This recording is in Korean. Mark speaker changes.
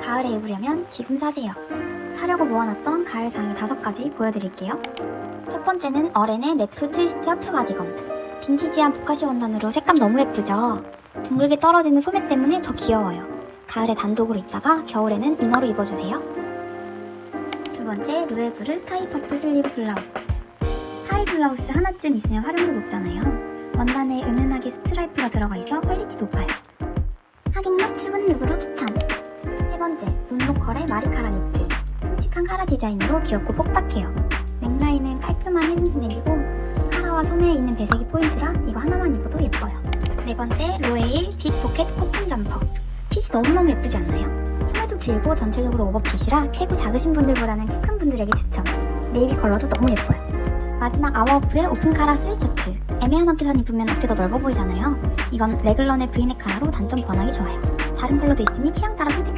Speaker 1: 가을에 입으려면 지금 사세요. 사려고 모아놨던 가을 상의 다섯 가지 보여드릴게요. 첫 번째는 어렌의 네프 트위스트 하프 가디건. 빈티지한 보카시 원단으로 색감 너무 예쁘죠? 둥글게 떨어지는 소매 때문에 더 귀여워요. 가을에 단독으로 입다가 겨울에는 이너로 입어주세요. 두 번째, 루에브르 타이 퍼프 슬리브 블라우스. 타이 블라우스 하나쯤 있으면 활용도 높잖아요. 원단에 은은하게 스트라이프가 들어가 있어 퀄리티 높아요. 하객룩 출근 룩으로 추천. 세 번째, 눈로컬의 마리카라 니트. 큼직한 카라 디자인으로 귀엽고 뽁닥해요. 넥라인은 깔끔한 헤드 스냅이고 카라와 소매에 있는 배색이 포인트라 이거 하나만 입어도 예뻐요. 네 번째, 로에일 빅 포켓 코튼 점퍼. 핏이 너무너무 예쁘지 않나요? 소매도 길고 전체적으로 오버핏이라 체구 작으신 분들보다는 키 큰 분들에게 추천. 네이비 컬러도 너무 예뻐요. 마지막 아워오프의 오픈 카라 스웨셔츠. 애매한 어깨선 입으면 어깨도 넓어 보이잖아요. 이건 레글런의 브이넥 카라로 단점 번하기 좋아요. 다른 컬러도 있으니 취향 따라 선택